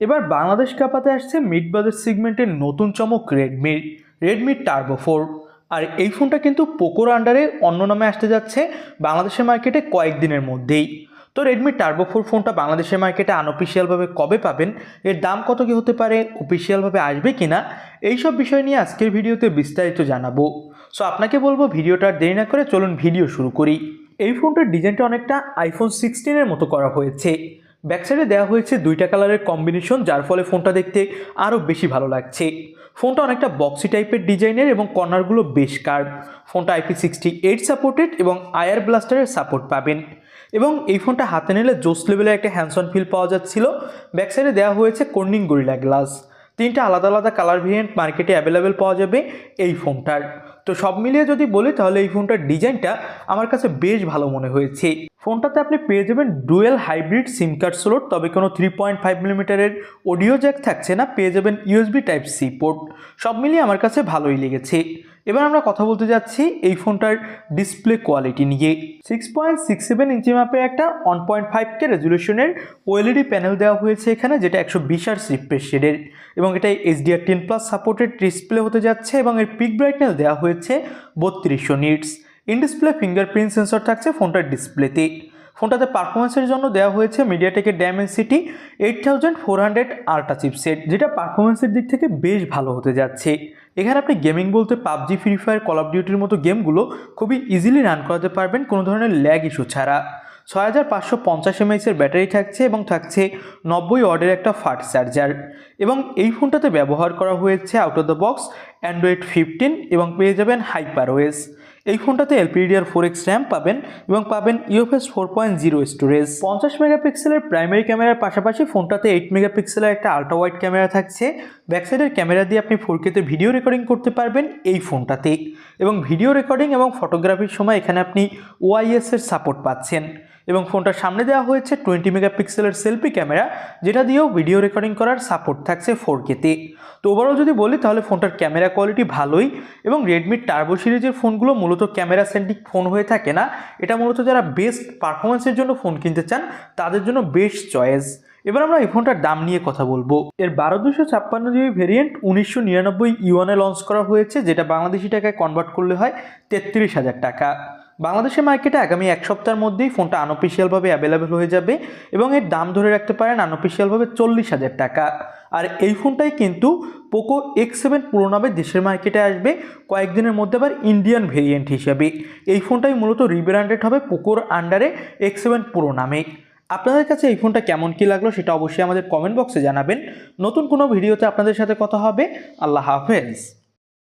এবার বাংলাদেশ কাপাতে আসছে mid budget সেগমেন্টের নতুন চমক রেডমি রেডমি টার্বো ফোর আর এই ফোনটা কিন্তু পোকোর আন্ডারে অন্য নামে আসতে যাচ্ছে বাংলাদেশের মার্কেটে কয়েকদিনের মধ্যেই। তো রেডমি টার্বো ফোর ফোনটা বাংলাদেশের মার্কেটে আনঅফিসিয়ালভাবে কবে পাবেন? এর দাম কত কী হতে পারে? অফিসিয়ালভাবে আসবে কি না এইসব বিষয় নিয়ে আজকের ভিডিওতে বিস্তারিত জানাব। সো আপনাকে বলব ভিডিওটা দেরি না করে চলুন ভিডিও শুরু করি। এই ফোনটার ডিজাইনটা অনেকটা আইফোন সিক্সটিনের মতো করা হয়েছে। ব্যাক সাইডে দেওয়া হয়েছে দুইটা কালারের কম্বিনেশন যার ফলে ফোনটা দেখতে আরও বেশি ভালো লাগছে। ফোনটা অনেকটা বক্সি টাইপের ডিজাইনের এবং কর্নারগুলো বেশ কার্ভ ফোনটা আইপি সিক্সটি এইট সাপোর্টেড এবং আয়ার ব্লাস্টারের সাপোর্ট পাবেন। এবং এই ফোনটা হাতে নিলে জোস লেভেলের একটা হ্যান্ডসন ফিল পাওয়া যাচ্ছিল। ব্যাকসাইডে দেওয়া হয়েছে কর্নিং গরিলা গ্লাস তিনটা আলাদা আলাদা কালার ভেরিয়েন্ট মার্কেটে অ্যাভেলেবেল পাওয়া যাবে এই ফোনটার তো সব মিলিয়ে যদি বলি তাহলে এই ফোনটার ডিজাইনটা আমার কাছে বেশ ভালো মনে হয়েছে। ফোনটাতে আপনি পেয়ে যাবেন dual hybrid SIM card slot তবে কোনো থ্রি পয়েন্ট ফাইভ মিলিমিটারের অডিও জ্যাক থাকছে না, পেয়ে যাবেন ইউএসবি টাইপ সি পোর্ট সব মিলিয়ে আমার কাছে ভালোই লেগেছে। এবার আমরা কথা বলতে যাচ্ছি এই ফোনটার ডিসপ্লে কোয়ালিটি নিয়ে। Six point six seven inch মাপে একটা ওয়ান পয়েন্ট ফাইভ কে রেজলিউশনের ওএলইডি প্যানেল দেওয়া হয়েছে এখানে, যেটা একশো বিশ আর রিফ্রেশ শেডের এবং এটা HDR ten plus supported display হতে যাচ্ছে এবং এর পিক ব্রাইটনেস দেওয়া হয়েছে বত্রিশশো nits in display fingerprint sensor থাকছে ফোনটার ডিসপ্লেতে ফোনটাতে পারফরমেন্সের জন্য দেওয়া হয়েছে মিডিয়াটেকের Dimensity eight thousand four hundred ultra chipset যেটা পারফরমেন্সের দিক থেকে বেশ ভালো হতে যাচ্ছে। এখানে আপনি গেমিং বলতে PUBG free fire call of ডিউটির মতো গেমগুলো খুবই ইজিলি রান করাতে পারবেন কোনো ধরনের ল্যাগ ইস্যু ছাড়া। ছয় হাজার পাঁচশো পঞ্চাশ এমএইচের ব্যাটারি থাকছে এবং থাকছে নব্বই ওয়ার্ডের একটা ফাস্ট চার্জার এবং এই ফোনটাতে ব্যবহার করা হয়েছে out of the box Android fifteen এবং পেয়ে যাবেন হাইপার ওয়েস এই ফোনটাতে এলপিডিআর ফোর এক্স র্যাম পাবেন এবং পাবেন UFS four point zero storage পঞ্চাশ মেগাপিক্সেলের প্রাইমারি ক্যামেরার পাশাপাশি ফোনটাতে এইট মেগাপিক্সেলের একটা আল্ট্রা ওয়াইড ক্যামেরা থাকছে। ব্যাকসাইডের ক্যামেরা দিয়ে আপনি ফোর কেতে ভিডিও রেকর্ডিং করতে পারবেন এই ফোনটাতে। এবং ভিডিও রেকর্ডিং এবং ফটোগ্রাফির সময় এখানে আপনি ওআইএসের সাপোর্ট পাচ্ছেন। এবং ফোনটার সামনে দেওয়া হয়েছে টোয়েন্টি মেগাপিক্সেলের সেলফি ক্যামেরা, যেটা দিয়েও ভিডিও রেকর্ডিং করার সাপোর্ট থাকছে ফোর কেতে তো ওভারঅল যদি বলি, তাহলে ফোনটার ক্যামেরা কোয়ালিটি ভালোই এবং রেডমির টার্বো সিরিজের ফোনগুলো মূলত ক্যামেরা সেন্ট্রিক ফোন হয়ে থাকে না। এটা মূলত যারা বেস্ট পারফরমেন্সের জন্য ফোন কিনতে চান, তাদের জন্য বেস্ট চয়েস এবার আমরা এই ফোনটার দাম নিয়ে কথা বলব। এর বারো দুশো ছাপ্পান্ন জিবি ভেরিয়েন্ট উনিশশো নিরানব্বই ইউয়ানে লঞ্চ করা হয়েছে, যেটা বাংলাদেশি টাকায় কনভার্ট করলে হয় তেত্রিশ হাজার টাকা। বাংলাদেশের মার্কেটে আগামী এক সপ্তাহের মধ্যেই ফোনটা আনঅফিসিয়ালভাবে অ্যাভেলেবেল হয়ে যাবে এবং এর দাম ধরে রাখতে পারেন আনঅফিসিয়ালভাবে চল্লিশ হাজার টাকা। আর এই ফোনটাই কিন্তু পোকো এক্স সেভেন পুরো নামে দেশের মার্কেটে আসবে, কয়েকদিনের মধ্যে আবার ইন্ডিয়ান ভেরিয়েন্ট হিসেবে। এই ফোনটাই মূলত রিব্র্যান্ডেড হবে পোকোর আন্ডারে এক্স সেভেন পুরো নামে। আপনাদের কাছে এই ফোনটা কেমন কী লাগল সেটা অবশ্যই আমাদের কমেন্ট বক্সে জানাবেন। নতুন কোনো ভিডিওতে আপনাদের সাথে কথা হবে। আল্লাহ হাফেজ।